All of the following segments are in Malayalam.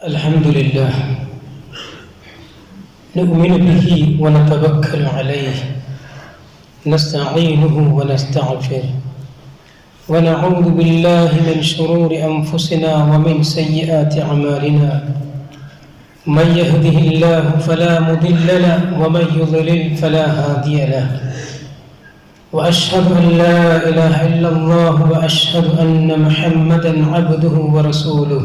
الحمد لله نؤمن به ونتوكل عليه نستعينه ونستغفره ونعوذ بالله من شرور أنفسنا ومن سيئات أعمالنا. من يهده الله فلا مضل له ومن يضلل فلا هادي له. وأشهد أن لا إله إلا الله وأشهد أن محمدا عبده ورسوله.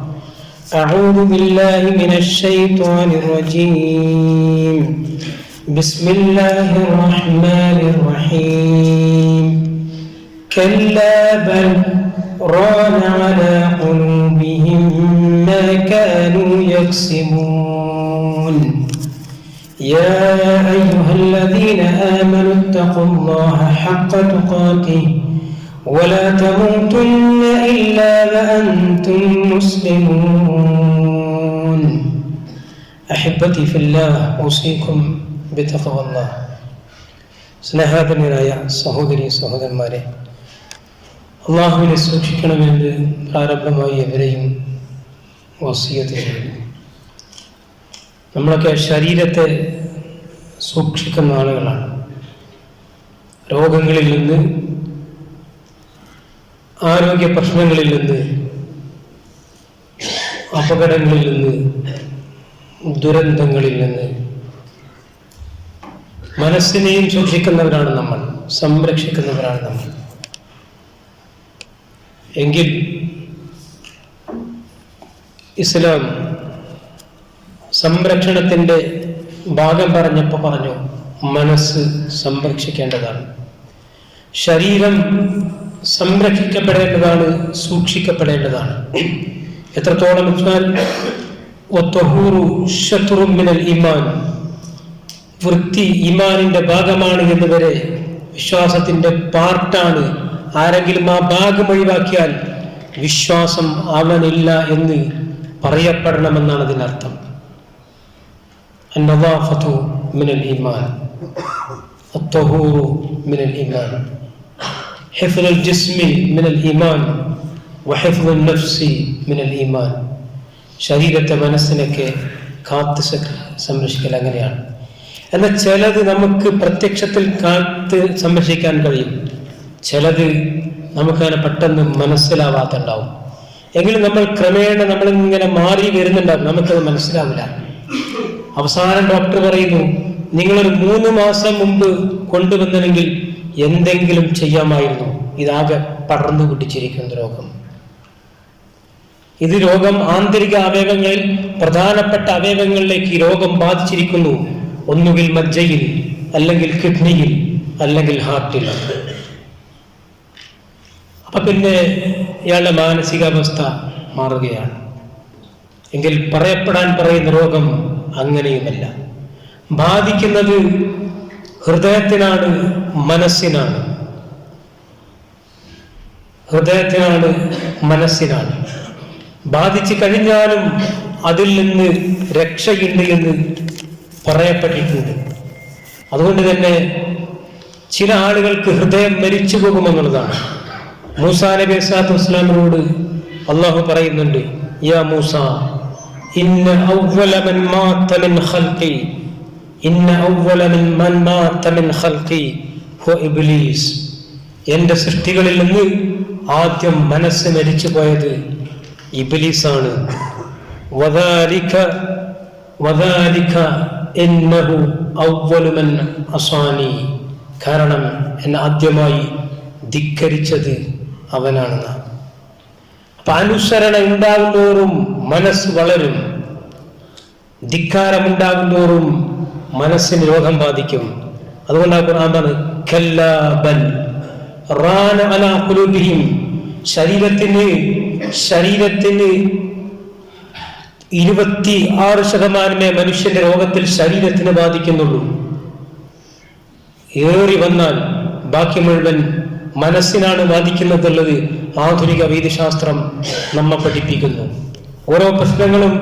أعوذ بالله من الشيطان الرجيم. بسم الله الرحمن الرحيم. كلا بل ران على قلوبهم ما كانوا يكسبون. يا أيها الذين آمنوا اتقوا الله حق تقاته ولا تموتن إلا وأنتم مسلمون أحبتي في الله أوصيكم بتقوى الله സ്നേഹാധന്യരായ സഹോദരി സഹോദരന്മാരെ അള്ളാഹുവിനെ സൂക്ഷിക്കണമെന്ന് പ്രാരംഭമായി എവരെയും വസീയത്ത് ചെയ്യുന്നു നമ്മളൊക്കെ ശരീരത്തെ സൂക്ഷിക്കുന്ന ആളുകളാണ് രോഗങ്ങളിൽ നിന്ന് ആരോഗ്യ പ്രശ്നങ്ങളിൽ നിന്ന് അപകടങ്ങളിൽ നിന്ന് ദുരന്തങ്ങളിൽ നിന്ന്. മനസ്സിനെയും സൂക്ഷിക്കുന്നവരാണ് നമ്മൾ സംരക്ഷിക്കുന്നവരാണ് നമ്മൾ. എങ്കിൽ ഇസ്ലാം സംരക്ഷണത്തിന്റെ ഭാഗം പറഞ്ഞപ്പോൾ പറഞ്ഞു മനസ്സ് സംരക്ഷിക്കേണ്ടതാണ്. ശരീരം സംരക്ഷിക്കപ്പെടേണ്ടതാണ് സൂക്ഷിക്കപ്പെടേണ്ടതാണ് എത്രത്തോളം വെച്ചാൽ ഇമാൻ വൃത്തി ഇമാനിന്റെ ഭാഗമാണ് എന്ന് വരെ വിശ്വാസത്തിന്റെ പാർട്ടാണ് ആരെങ്കിലും ആ ഭാഗം ഒഴിവാക്കിയാൽ വിശ്വാസം അവനില്ല എന്ന് പറയപ്പെടണമെന്നാണ് അതിനർത്ഥം അന്നവാഫത്തു മിനൽ ഇമാൻ الطهور من الإيمان حفظ الجسم من الإيمان وحفظ النفس من الإيمان ശരീരത്തെ മനസ്സിനൊക്കെ കാത്ത് സംരക്ഷിക്കൽ അങ്ങനെയാണ് എന്നാൽ ചിലത് നമുക്ക് പ്രത്യക്ഷത്തിൽ കാത്ത് സംരക്ഷിക്കാൻ കഴിയും ചിലത് നമുക്കങ്ങനെ പെട്ടെന്ന് മനസ്സിലാവാത്തുണ്ടാവും എങ്കിലും നമ്മൾ ക്രമേണ നമ്മളിങ്ങനെ മാറി വരുന്നുണ്ടാവും നമുക്കത് മനസ്സിലാവില്ല അവസാനം ഡോക്ടർ പറയുന്നു നിങ്ങളൊരു മൂന്ന് മാസം മുമ്പ് കൊണ്ടുവന്നെങ്കിൽ എന്തെങ്കിലും ചെയ്യാമായിരുന്നു. ഇതാകെ പടർന്നു പിടിച്ചിരിക്കുന്ന രോഗം. ഇത് രോഗം ആന്തരിക അവയവങ്ങളിൽ പ്രധാനപ്പെട്ട അവയവങ്ങളിലേക്ക് ഈ രോഗം ബാധിച്ചിരിക്കുന്നു. ഒന്നുകിൽ മജ്ജയിൽ അല്ലെങ്കിൽ കിഡ്നിയിൽ അല്ലെങ്കിൽ ഹാർട്ടിൽ. അപ്പൊ പിന്നെ ഇയാളുടെ മാനസികാവസ്ഥ മാറുകയാണ്. എങ്കിൽ പറയപ്പെടാൻ പറയുന്ന രോഗം അങ്ങനെയുമല്ല. ബാധിക്കുന്നത് ഹൃദയത്തിനാണ് മനസ്സിനാണ്. ഹൃദയത്തിനാണ് മനസ്സിനാണ്. ബാധിച്ചു കഴിഞ്ഞാലും അതിൽ നിന്ന് രക്ഷയില്ല എന്ന് പറയപ്പെട്ടിട്ടുണ്ട്. അതുകൊണ്ട് തന്നെ ചില ആളുകൾക്ക് ഹൃദയം മരിച്ചു പോകുമെന്നുള്ളതാണ് മൂസ നബി അസ്ലാത്തു വസ്ലാമിനോട് അള്ളാഹു പറയുന്നുണ്ട് യാ മൂസ ഇന്ന മൻ മിൻ ഖൽഖി. ഇന്ന ഇബ്ലീസ്. എന്റെ സൃഷ്ടികളിൽ നിന്ന് ആദ്യം മനസ്സ് മരിച്ചു പോയത് ഇബ്ലീസാണ്. അസാനി. കാരണം എന്നെ ആദ്യമായി ധിക്കരിച്ചത് അവനാണെന്ന് അപ്പൊ അനുസരണ ഉണ്ടാകുന്നോറും മനസ്സ് വളരും. ധിക്കാരമുണ്ടാകുന്നതോറും മനസ്സിന് രോഗം ബാധിക്കും. അതുകൊണ്ടാണ് "കല്ലാ റാന ഖുലൂബിഹിം." ശരീരത്തിന് ശരീരത്തിന് ഇരുപത്തി ആറ് ശതമാനമേ മനുഷ്യന്റെ രോഗത്തിൽ ശരീരത്തിന് ബാധിക്കുന്നുള്ളൂ. ഏറി വന്നാൽ ബാക്കി മുഴുവൻ മനസ്സിനാണ് ബാധിക്കുന്നതുള്ളത് ആധുനിക വൈദ്യശാസ്ത്രം നമ്മെ പഠിപ്പിക്കുന്നു. ഓരോ പ്രശ്നങ്ങളും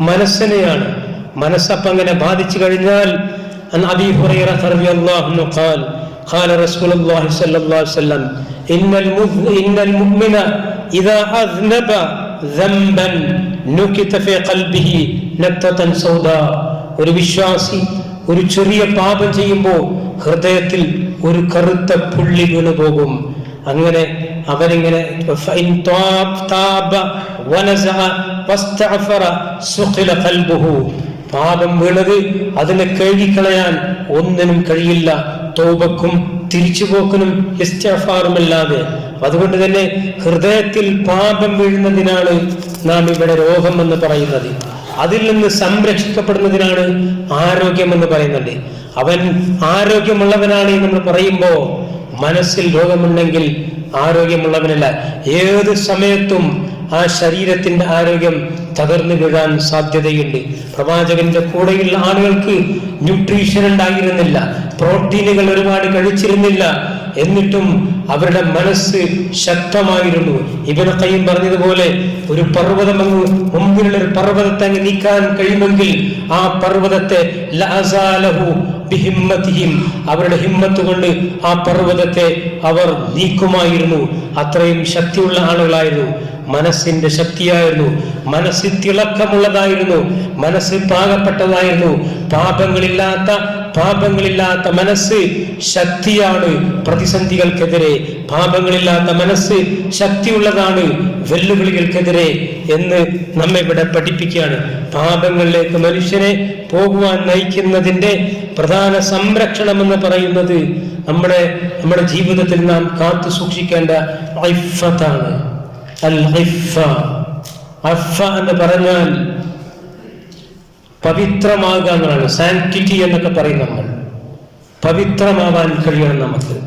മനസ്സിനെയാണ് മനസ്സപ്പം അങ്ങനെ ബാധിച്ചു കഴിഞ്ഞാൽ عن ابي هريره رضي الله عنه قال قال رسول الله صلى الله عليه وسلم ان المذ... ان المؤمن اذا اذنب ذنبا نكت في قلبه نكتة سوداء ഒരു വിശ്വാസി ഒരു ചെറിയ പാപം ചെയ്യുമ്പോൾ ഹൃദയത്തിൽ ഒരു കറുത്ത പുള്ളി വീണു പോകും അങ്ങനെ അവരിങ്ങനെ പാപം വീണത് അതിനെ കഴുകിക്കളയാൻ ഒന്നിനും കഴിയില്ല. തോപക്കും തിരിച്ചുപോക്കനും ഇസ്റ്റാഫാറുമല്ലാതെ അതുകൊണ്ട് തന്നെ ഹൃദയത്തിൽ പാപം വീഴുന്നതിനാണ് നാം ഇവിടെ രോഗം എന്ന് പറയുന്നത്. അതിൽ നിന്ന് സംരക്ഷിക്കപ്പെടുന്നതിനാണ് ആരോഗ്യം എന്ന് പറയുന്നത് അവൻ ആരോഗ്യമുള്ളവനാണ് നമ്മൾ പറയുമ്പോൾ മനസ്സിൽ രോഗമുണ്ടെങ്കിൽ ആരോഗ്യമുള്ളവനല്ല. ഏത് സമയത്തും ആ ശരീരത്തിന്റെ ആരോഗ്യം തകർന്നു വീഴാൻ സാധ്യതയുണ്ട്. പ്രവാചകന്റെ കൂടെയുള്ള ആളുകൾക്ക് ന്യൂട്രീഷൻ ഉണ്ടായിരുന്നില്ല പ്രോട്ടീനുകൾ ഒരുപാട് കഴിച്ചിരുന്നില്ല. എന്നിട്ടും അവരുടെ മനസ്സ് ശക്തമായിരുന്നു. ഇവരെ കയ്യും പറഞ്ഞതുപോലെ ഒരു പർവതം അങ്ങ് മുമ്പിലുള്ള ഒരു പർവതത്തെ അങ്ങ് നീക്കാൻ കഴിയുമെങ്കിൽ ആ പർവതത്തെ അവരുടെ ഹിമ്മത്ത് കൊണ്ട് ആ പർവതത്തെ അവർ നീക്കുമായിരുന്നു. അത്രയും ശക്തിയുള്ള ആളുകളായിരുന്നു. മനസ്സിന്റെ ശക്തിയായിരുന്നു. മനസ്സ് തിളക്കമുള്ളതായിരുന്നു. മനസ്സ് പാകപ്പെട്ടതായിരുന്നു. പാപങ്ങളില്ലാത്ത പാപങ്ങളില്ലാത്ത മനസ്സ് ശക്തിയാണ് പ്രതിസന്ധികൾക്കെതിരെ. പാപങ്ങളില്ലാത്ത മനസ്സ് ശക്തിയുള്ളതാണ് വെല്ലുവിളികൾക്കെതിരെ എന്ന് നമ്മെ ഇവിടെ പഠിപ്പിക്കുകയാണ്. പാപങ്ങളിലേക്ക് മനുഷ്യനെ പോകുവാൻ നയിക്കുന്നതിന്റെ പ്രധാന സംരക്ഷണം എന്ന് പറയുന്നത് നമ്മുടെ നമ്മുടെ ജീവിതത്തിൽ നാം കാത്തു സൂക്ഷിക്കേണ്ട ഐഫത്താണ് അൽ ഐഫ എന്ന് പറഞ്ഞാൽ പവിത്രമാകുക എന്നാണ് സാന്റിറ്റി എന്നൊക്കെ പറയും നമ്മൾ. പവിത്രമാവാൻ കഴിയണം നമുക്ക്.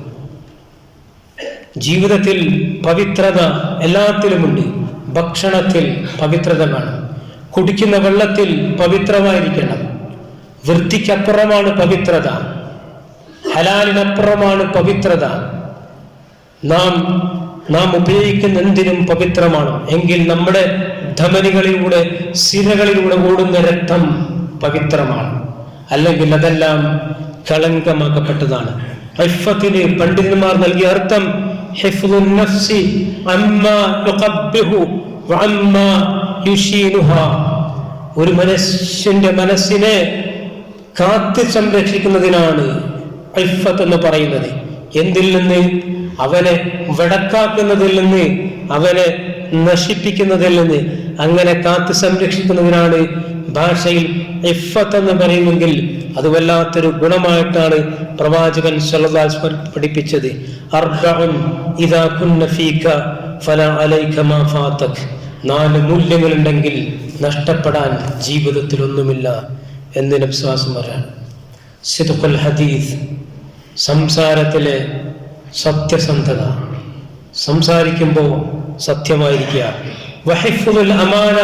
ജീവിതത്തിൽ പവിത്രത എല്ലാത്തിലുമുണ്ട്. ഭക്ഷണത്തിൽ പവിത്രത വേണം. കുടിക്കുന്ന വെള്ളത്തിൽ പവിത്രമായിരിക്കണം. വൃത്തിക്കപ്പുറമാണ് പവിത്രത. ഹലാലിനപ്പുറമാണ് പവിത്രത. നാം നാം ഉപയോഗിക്കുന്ന എന്തിനും പവിത്രമാണ്. എങ്കിൽ നമ്മുടെ ധമനികളിലൂടെ സിരകളിലൂടെ ഓടുന്ന രക്തം പവിത്രമാണ്. അല്ലെങ്കിൽ അതെല്ലാം കളങ്കമാക്കപ്പെട്ടതാണ്. ഐഫത്തിന് പണ്ഡിതന്മാർ നൽകിയ അർത്ഥം നഫ്സി ഒരു മനുഷ്യന്റെ മനസ്സിനെ കാത്ത് സംരക്ഷിക്കുന്നതിനാണ് ഐഫത്ത് എന്ന് പറയുന്നത്. എന്തിൽ നിന്ന്? അവനെ വടക്കാക്കുന്നതിൽ നിന്ന് അവനെ നശിപ്പിക്കുന്നതിൽ നിന്ന് അങ്ങനെ കാത്തു സംരക്ഷിക്കുന്നതിനാണ് ഭാഷയിൽ ഇഫത്ത് എന്ന് പറയുന്നെങ്കിൽ അത് വല്ലാത്തൊരു ഗുണമായിട്ടാണ് പ്രവാചകൻ സല്ലല്ലാഹു പഠിപ്പിച്ചത്. അർബഉൻ ഇദാ കുന്ന ഫീക ഫല അലൈക മാ ഫാതക്. നാല് മൂല്യങ്ങളുണ്ടെങ്കിൽ നഷ്ടപ്പെടാൻ ജീവിതത്തിൽ ഒന്നുമില്ല എന്ന് നബ്സ്വാസം പറയാണ്. സിദുഖുൽ ഹദീസ് സംസാരത്തിലെ സത്യസന്ധത. സംസാരിക്കുമ്പോൾ സത്യമായിരിക്കുക. വഹിഫുൽ അമാന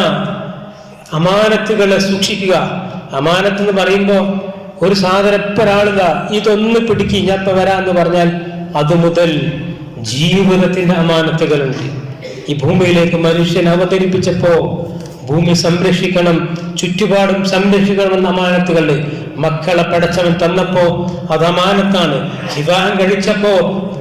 അമാനത്തുകളെ സൂക്ഷിക്കുക. അമാനത്ത് എന്ന് പറയുമ്പോൾ ഒരു സാധനം ഇപ്പൊ ഇതൊന്ന് പിടിക്കി ഇപ്പൊ വരാന്ന് പറഞ്ഞാൽ അത് മുതൽ ജീവിതത്തിന്റെ അമാനത്തുകളുണ്ട്. ഈ ഭൂമിയിലേക്ക് മനുഷ്യൻ അവതരിപ്പിച്ചപ്പോ ഭൂമി സംരക്ഷിക്കണം ചുറ്റുപാടും സംരക്ഷിക്കണം എന്ന അമാനത്തുകളുണ്ട്. മക്കളെ പടച്ചവൻ തന്നപ്പോ അത് അമാനത്താണ്. വിവാഹം കഴിച്ചപ്പോ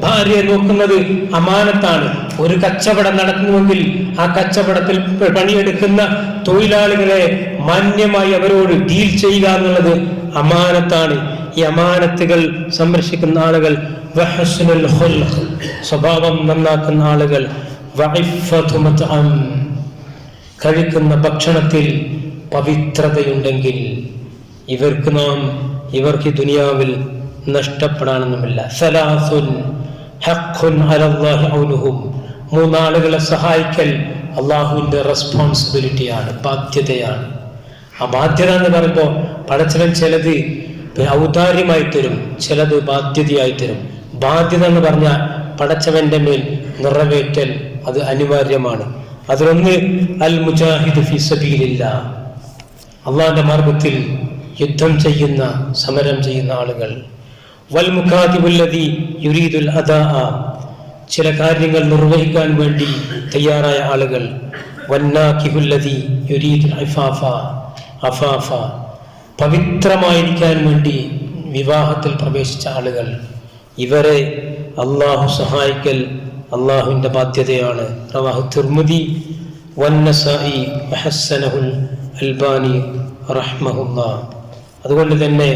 ഭാര്യയെ നോക്കുന്നത് അമാനത്താണ്. ഒരു കച്ചവടം നടക്കുന്നുവെങ്കിൽ ആ കച്ചവടത്തിൽ പണിയെടുക്കുന്ന തൊഴിലാളികളെ മാന്യമായി അവരോട് ഡീൽ ചെയ്യുക എന്നുള്ളത് അമാനത്താണ്. ഈ അമാനത്തുകൾ സംരക്ഷിക്കുന്ന ആളുകൾ സ്വഭാവം നന്നാക്കുന്ന ആളുകൾ കഴിക്കുന്ന ഭക്ഷണത്തിൽ പവിത്രതയുണ്ടെങ്കിൽ ഇവർക്ക് നാം ഇവർക്ക് ദുനിയാവിൽ നഷ്ടപ്പെടാനൊന്നുമില്ല. സലാസുൻ ഹഖുൻ അലല്ലാഹി മൂന്നാളുകളെ സഹായിക്കൽ അള്ളാഹുവിന്റെ റെസ്പോൺസിബിലിറ്റിയാണ് ബാധ്യതയാണ്. ആ ബാധ്യത എന്ന് പറയുമ്പോൾ പടച്ചവൻ ചിലത് ഔദാര്യമായി തരും ചിലത് ബാധ്യതയായി തരും. ബാധ്യത എന്ന് പറഞ്ഞാൽ പടച്ചവന്റെ മേൽ നിറവേറ്റൽ അത് അനിവാര്യമാണ്. അതിലൊന്ന് അൽ മുജാഹിദ് ഫി സബീലില്ല. അള്ളാന്റെ മാർഗത്തിൽ യുദ്ധം ചെയ്യുന്ന സമരം ചെയ്യുന്ന ആളുകൾ. വൽ മുഖാദിബുല്ലതി യുരീദുൽ അദാ ചില കാര്യങ്ങൾ നിർവഹിക്കാൻ വേണ്ടി തയ്യാറായ ആളുകൾ. വന്നാക്കിഹുല്ലതി യുരീദുൽ അഫാഫ അഫാഫ. പവിത്രമായിരിക്കാൻ വേണ്ടി വിവാഹത്തിൽ പ്രവേശിച്ച ആളുകൾ. ഇവരെ അള്ളാഹു സഹായിക്കൽ അള്ളാഹുവിന്റെ ബാധ്യതയാണ്. റവാഹു തിർമുദി വന്നസായി ഹസ്സനഹുൽ അൽബാനി റഹ്മഹുല്ല. അതുകൊണ്ട് തന്നെ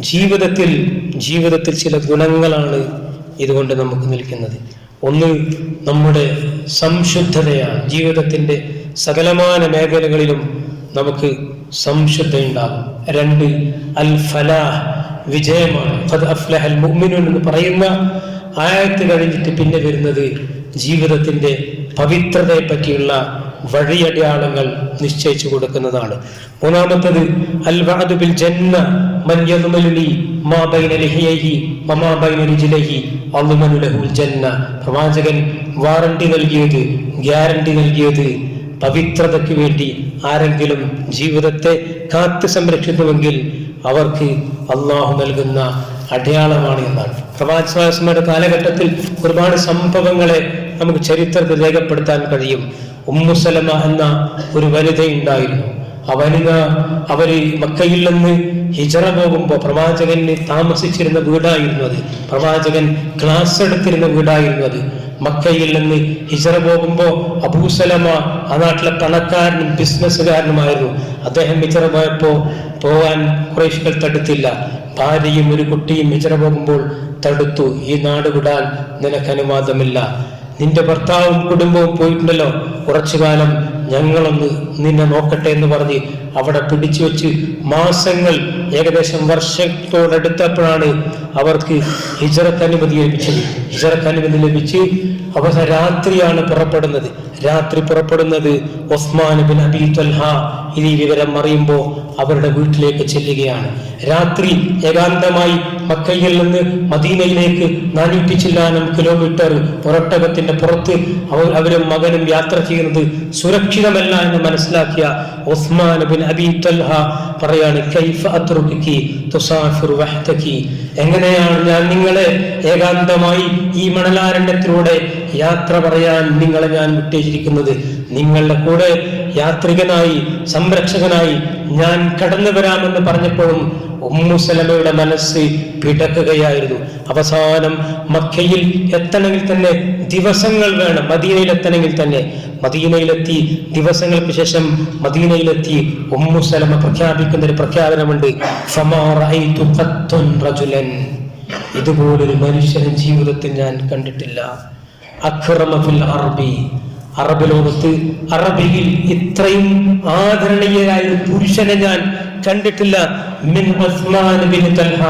ജീവിതത്തിൽ ജീവിതത്തിൽ ചില ഗുണങ്ങളാണ് ഇതുകൊണ്ട് നമുക്ക് നിൽക്കുന്നത്. ഒന്ന് നമ്മുടെ സംശുദ്ധതയാണ്. ജീവിതത്തിന്റെ സകലമാന മേഖലകളിലും നമുക്ക് സംശുദ്ധയുണ്ടാകും രണ്ട് അൽ ഫലാഹ് വിജയമാണ് മുഅ്മിനൂൻ എന്ന് പറയുന്ന ആയത്ത് കഴിഞ്ഞിട്ട് പിന്നെ വരുന്നത് ജീവിതത്തിന്റെ പവിത്രതയെ പറ്റിയുള്ള വഴിയടയാളങ്ങൾ നിശ്ചയിച്ചു കൊടുക്കുന്നതാണ്. മൂന്നാമത്തത് അൽ വഅദു ബിൽ ജന്ന മൻ മാ ബൈന ലിഹിയഹി വമാ ബൈന റിജ്ലഹി അല്ലാഹു ലഹുൽ ജന്ന. പ്രവാചകൻ വാറണ്ടി നൽകിയത് ഗ്യാരണ്ടി നൽകിയത് പവിത്രതയ്ക്ക് വേണ്ടി ആരെങ്കിലും ജീവിതത്തെ കാത്തു സംരക്ഷിക്കുമെങ്കിൽ അവർക്ക് അള്ളാഹു നൽകുന്ന അടയാളമാണ് എന്നാണ്. പ്രവാചകയുടെ കാലഘട്ടത്തിൽ ഒരുപാട് സംഭവങ്ങളെ നമുക്ക് ചരിത്രത്തിൽ രേഖപ്പെടുത്താൻ കഴിയും. ഉമ്മുസലമ എന്ന ഒരു വനിതയുണ്ടായിരുന്നു ആ വനിത അവർ മക്കയിൽ നിന്ന് ഹിജറ പോകുമ്പോൾ പ്രവാചകന് താമസിച്ചിരുന്ന വീടായിരുന്നു അത്. പ്രവാചകൻ ക്ലാസ് എടുത്തിരുന്ന വീടായിരുന്നു അത്. മക്കയിൽ നിന്ന് ഹിജറ പോകുമ്പോൾ അബൂസലമ ആ നാട്ടിലെ പണക്കാരനും ബിസിനസ്സുകാരനുമായിരുന്നു. അദ്ദേഹം ഹിജറ പോയപ്പോൾ പോകാൻ കുറേശ്ശികൾ തടുത്തില്ല. ഭാര്യയും ഒരു കുട്ടിയും ഹിജറ പോകുമ്പോൾ തടുത്തു. ഈ നാട് വിടാൻ നിനക്ക് അനുവാദമില്ല. നിന്റെ ഭർത്താവും കുടുംബവും പോയിട്ടുണ്ടല്ലോ. കുറച്ചു കാലം ഞങ്ങളൊന്ന് നിന്നെ നോക്കട്ടെ എന്ന് പറഞ്ഞ് അവിടെ പിടിച്ചു വെച്ച് മാസങ്ങൾ ഏകദേശം വർഷത്തോടടുത്തപ്പോഴാണ് അവർക്ക് ഹിജറത്ത് അനുമതി ലഭിച്ചത്. ഹിജറത്ത് അനുമതി ലഭിച്ച് അവസാന രാത്രിയാണ് പുറപ്പെടുന്നത്. രാത്രി പുറപ്പെടുന്നത് ഒസ്മാൻ ബിൻ അബി തൽഹ. ഇത് ഈ വിവരം അറിയുമ്പോൾ അവരുടെ വീട്ടിലേക്ക് ചെല്ലുകയാണ്. രാത്രി ഏകാന്തമായി മക്കയിൽ നിന്ന് മദീനയിലേക്ക് നാനൂറ്റി ചില്ലാനം കിലോമീറ്റർ ഒരൊട്ടകത്തിന്റെ പുറത്ത് അവർ അവരും മകനും യാത്ര ചെയ്യുന്നത് സുരക്ഷിതമല്ല എന്ന് മനസ്സിലാക്കിയ ഒസ്മാൻ ബിൻ അബി തൽഹ പറയാണ് കൈഫ എങ്ങനെയാണ് ഞാൻ നിങ്ങളെ ഏകാന്തമായി ഈ മണലാരണ്യത്തിലൂടെ യാത്ര പറയാൻ നിങ്ങളെ ഞാൻ വിട്ടേച്ചിരിക്കുന്നത് നിങ്ങളുടെ കൂടെ യാത്രികനായി സംരക്ഷകനായി ഞാൻ കടന്നു വരാമെന്ന് പറഞ്ഞപ്പോഴും ഉമ്മുസലമയുടെ മനസ്സ് പിടക്കുകയായിരുന്നു. അവസാനം മക്കയിൽ എത്തണമെങ്കിൽ തന്നെ ദിവസങ്ങൾ വേണം. മദീനയിൽ എത്തണമെങ്കിൽ തന്നെ. മദീനയിലെത്തി ദിവസങ്ങൾക്ക് ശേഷം മദീനയിലെത്തി ഉമ്മുസലമ പ്രഖ്യാപിക്കുന്ന ഒരു പ്രഖ്യാപനമുണ്ട്. ഇതുപോലൊരു മനുഷ്യൻ ജീവിതത്തിൽ ഞാൻ കണ്ടിട്ടില്ല. അക്രമ ഫിൽ അറബി. അറബ് ലോകത്ത് അറബിയിൽ ഇത്രയും ആദരണീയരായ ഒരു പുരുഷനെ ഞാൻ കണ്ടിട്ടില്ല. മിൻ Usman bin Talha.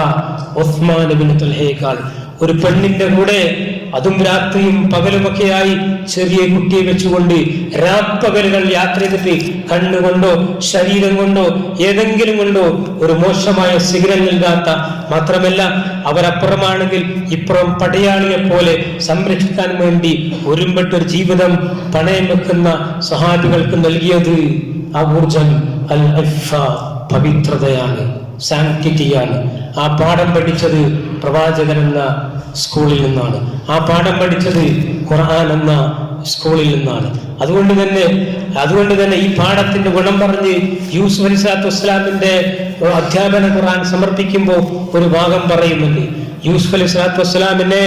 Usman bin തൽഹയേക്കാൾ. ഒരു പെണ്ണിന്റെ കൂടെ അതും രാത്രിയും പകലുമൊക്കെയായി ചെറിയ കുട്ടിയെ വെച്ചുകൊണ്ട് രാപ്പകലുകൾ യാത്ര ചെയ്തിട്ട് കണ്ണുകൊണ്ടോ ശരീരം കൊണ്ടോ ഏതെങ്കിലും കൊണ്ടോ ഒരു മോശമായ സിഗ്നൽ നൽകാത്ത മാത്രമല്ല അവരപ്പുറമാണെങ്കിൽ ഇപ്പുറം പടയാളിയെ പോലെ സംരക്ഷിക്കാൻ വേണ്ടി ഒരുമ്പെട്ടൊരു ജീവിതം പണയം വെക്കുന്ന സഹാബികൾക്ക് നൽകിയത് ആ ഊർജം അൽ അൽഫ പവിത്രതയാണ്. സാങ്ക്ടിറ്റിയാണ് ആ പാഠം പഠിച്ചത് പ്രവാചകൻ എന്ന സ്കൂളിൽ നിന്നാണ്. ആ പാഠം പഠിച്ചത് ഖുർആൻ എന്ന സ്കൂളിൽ നിന്നാണ്. അതുകൊണ്ട് തന്നെ അതുകൊണ്ട് തന്നെ ഈ പാഠത്തിന്റെ ഗുണം പറഞ്ഞ് യൂസുഫ് അലി സ്വലാത്തു വസ്സലാമിന്റെ അധ്യാപന ഖുർആൻ സമർപ്പിക്കുമ്പോൾ ഒരു ഭാഗം പറയുന്നുണ്ട്. യൂസുഫ് അലി സ്വലാത്തു വസ്സലാമിനെ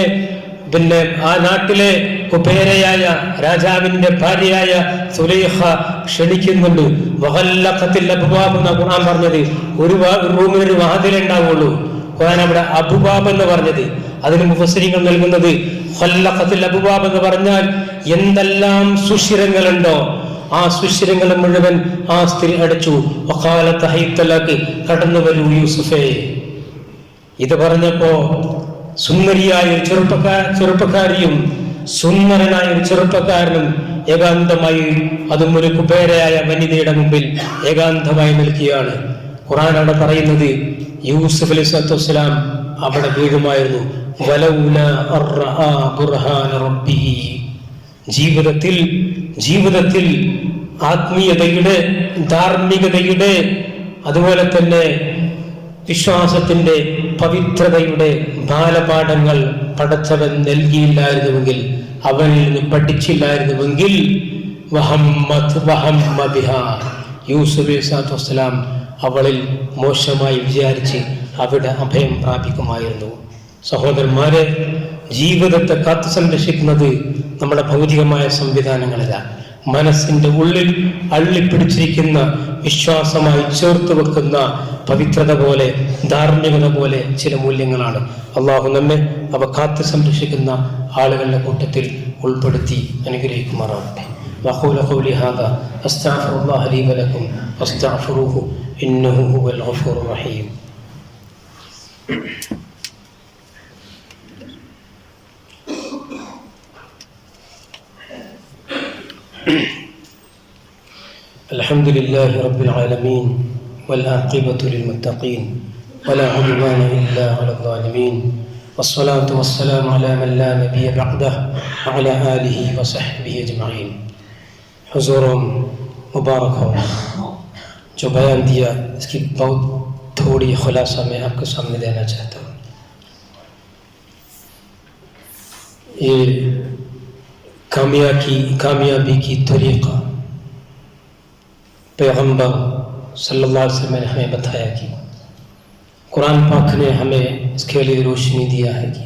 പിന്നെ ആ നാട്ടിലെ കുബേരയായ രാജാവിന്റെ ഭാര്യയായ സുലൈഹ ക്ഷണിക്കുന്നുണ്ട്. വഹല്ലഖത്തിൽ അബുബാബ് എന്ന ഖുർആൻ പറഞ്ഞത്. ഒരു റൂമിൽ ഒരു വാതിലേ ഉണ്ടാവുള്ളൂ. ഖുർആൻ അവിടെ അബുബാബ് എന്ന് പറഞ്ഞത്. അതിന് മുഫസ്സിരികൾ നൽകുന്നത് ഹല്ലഖത്തിൽ അബുബാബ് എന്ന് പറഞ്ഞാൽ എന്തെല്ലാം സുഷിരങ്ങളുണ്ടോ ആ സുഷിരങ്ങൾ മുഴുവൻ ആ സ്ത്രീ അടച്ചു. വഖാലത്ത് ഹൈത്തലക്ക് കടന്നു വരൂ യൂസുഫേ. ഇത് പറഞ്ഞപ്പോ സുന്ദരിയായ ഒരു ചെറുപ്പക്കാർ ചെറുപ്പക്കാരിയും സുന്ദരനായ ഒരു ചെറുപ്പക്കാരനും ഏകാന്തമായി അതും ഒരു കുബേരയായ വനിതയുടെ മുമ്പിൽ ഏകാന്തമായി നിൽക്കുകയാണ്. ഖുറാൻ അവിടെ പറയുന്നത് യൂസുഫ് അലൈഹി സ്വലാത്തു വസ്സലാം അവിടെ വീഴുമായിരുന്നു. ജീവിതത്തിൽ ജീവിതത്തിൽ ആത്മീയതയുടെ ധാർമ്മികതയുടെ അതുപോലെ തന്നെ വിശ്വാസത്തിന്റെ പവിത്രതയുടെ ബാലപാഠങ്ങൾ പഠിച്ചവൻ നൽകിയില്ലായിരുന്നുവെങ്കിൽ അവനിൽ നിന്ന് പഠിച്ചില്ലായിരുന്നുവെങ്കിൽ യൂസുഫ് അവളിൽ മോശമായി വിചാരിച്ച് അവിടെ അഭയം പ്രാപിക്കുമായിരുന്നു. സഹോദരന്മാരെ ജീവിതത്തെ കാത്തു സംരക്ഷിക്കുന്നത് നമ്മുടെ ഭൗതികമായ സംവിധാനങ്ങളല്ല. മനസ്സിന്റെ ഉള്ളിൽ അള്ളിപ്പിടിച്ചിരിക്കുന്ന വിശ്വാസമായി ചേർത്ത് വെക്കുന്ന പവിത്രത പോലെ ധാർമ്മികത പോലെ ചില മൂല്യങ്ങളാണ് അള്ളാഹു നമ്മെ അവ കാത്തു സംരക്ഷിക്കുന്ന ആളുകളുടെ കൂട്ടത്തിൽ ഉൾപ്പെടുത്തി അനുഗ്രഹിക്കുമാറാവട്ടെ وأقول قولي هذا أستغفر الله لي ولكم فاستغفروه إنه هو الغفور الرحيم الحمد لله رب العالمين والعاقبة للمتقين ولا عدوان إلا على الظالمين والصلاة والسلام على من لا نبي بعده وعلى آله وصحبه أجمعين حضورهم मुबारक हो जो बयान दिया इसकी बहुत थोड़ी खुलासा मैं आपके सामने देना चाहता हूँ ये कामया की कामयाबी की तरीक़ा پیغمبر صلی اللہ علیہ وسلم نے ہمیں بتایا کہ قرآن پاک نے ہمیں اس کے لیے روشنی دیا ہے کہ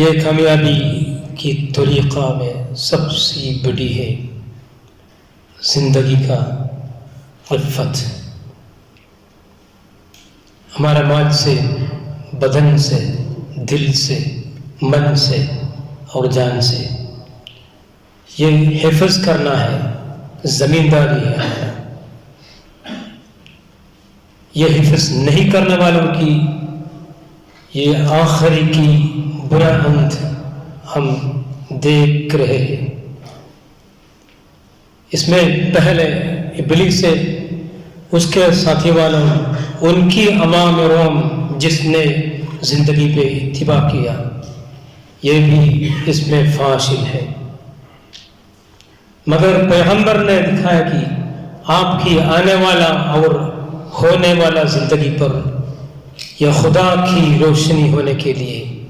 یہ کامیابی کی طریقہ میں سب سے بڑی ہے زندگی کا الفت۔ ہمارا ماج سے، بدن سے، دل سے، من سے اور جان سے یہ حفظ کرنا ہے۔ زمینداری ہے۔ یہ حفظ نہیں کرنے والوں کی، یہ آخری کی برا انت ہم دیکھ رہے ہیں۔ اس میں پہلے ابلی سے اس کے ساتھی والوں، ان کی عوام روم جس نے زندگی پہ اتباع کیا، یہ بھی اس میں فاشل ہے۔ مگر پیغمبر نے دکھایا کہ آپ کی آنے والا اور ہونے والا زندگی پر یا خدا کی روشنی ہونے کے لیے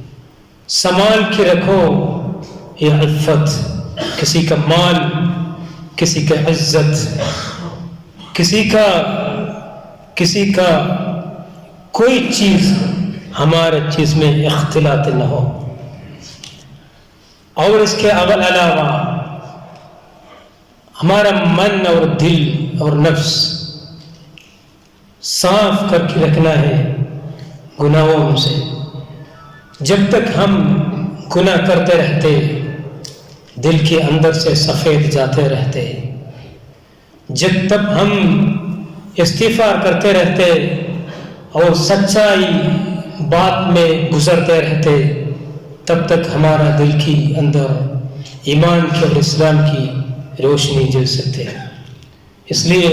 سمال کے رکھو یا الفت، کسی کا مال، کسی کا عزت، کسی کا کسی کا کوئی چیز ہمارے چیز میں اختلاط نہ ہو۔ اور اس کے علاوہ ہمارا من اور دل اور نفس صاف کر کے رکھنا ہے گناہوں سے۔ جب تک ہم گناہ کرتے رہتے، دل کے اندر سے سفید جاتے رہتے۔ جب تک ہم استفار کرتے رہتے اور سچائی بات میں گزرتے رہتے، تب تک ہمارا دل کی اندر ایمان کی اور اسلام کی روشنی جیسے تھے اس لیے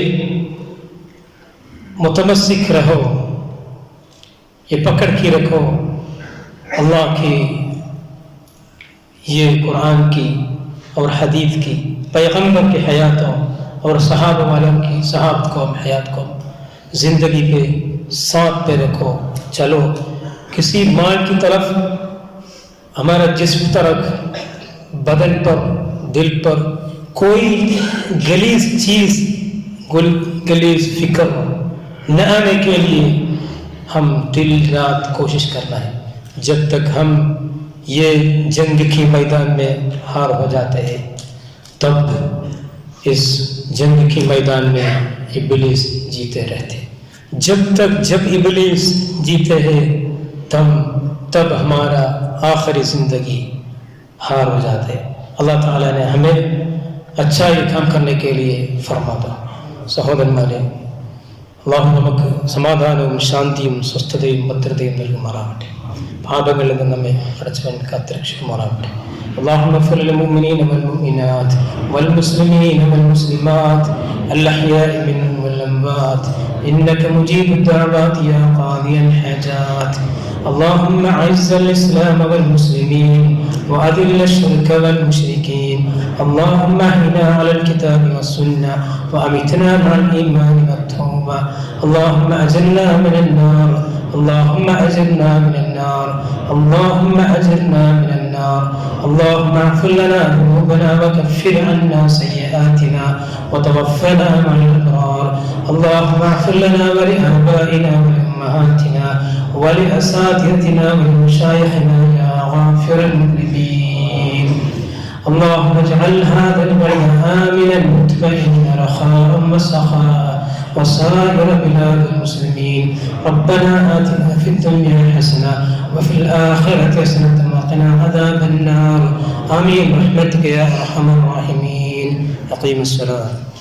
متمسک رہو، یہ پکڑ کے رکھو۔ اللہ کی یہ قرآن کی اور حدیث کی، پیغمبر کی حیاتوں اور صحابہ والوں کی صحاب قوم حیات قوم زندگی پہ ساتھ پہ رکھو۔ چلو، کسی مال کی طرف ہمارا جسم طرف بدن پر، دل پر کوئی گلیز چیز، گل، گلیز فکر نہ آنے کے لیے ہم دل رات کوشش کرنا ہے۔ جب تک ہم یہ جنگ کی میدان میں ہار ہو جاتے ہیں، تب اس جنگ کی میدان میں ابلیس جیتے رہتے۔ جب تک، جب ابلیس جیتے ہیں، تم، تب ہمارا آخری زندگی ہار ہو جاتے۔ اللہ تعالیٰ نے ہمیں اچھا ہی کام کرنے کے لیے فرماتا۔ സഹോദരന്മാരെ അള്ളാഹു നമുക്ക് സമാധാനവും ശാന്തിയും സ്വസ്ഥതയും ഭദ്രതയും നൽകുമാറാവട്ടെ പാപങ്ങളിൽ നിന്ന് നമ്മെ അടച്ചവൻ കാത്തുരക്ഷിക്കുമാറാവട്ടെ اللهم اغفر للمؤمنين والمؤمنات والمسلمين والمسلمات الأحياء منهم والأموات إنك مجيب الدعوات يا قاضي الحاجات۔ اللهم أعز الإسلام والمسلمين وأذل الشرك والمشركين. اللهم أهنا على الكتاب والسنة وأمتنا مع الإيمان والتوبة. اللهم أجرنا من النار. اللهم أجرنا من النار. اللهم أجرنا من النار. اللهم اغفر لنا ذنوبنا وكفر عنا سيئاتنا وتوفنا مع الأبرار. اللهم اغفر لنا ولآبائنا ولأمهاتنا. ولأساتذتنا ولمشايخنا يا غافر المذنبين اللهم اجعل هذا البلد آمنا مطمئنا رخاء وسخاء وسائر بلاد المسلمين. ربنا آتنا في الدنيا حسنة وفي الآخرة حسنة وقنا عذاب النار. آمين. برحمتك يا أرحم الراحمين. أقيم الصلاة.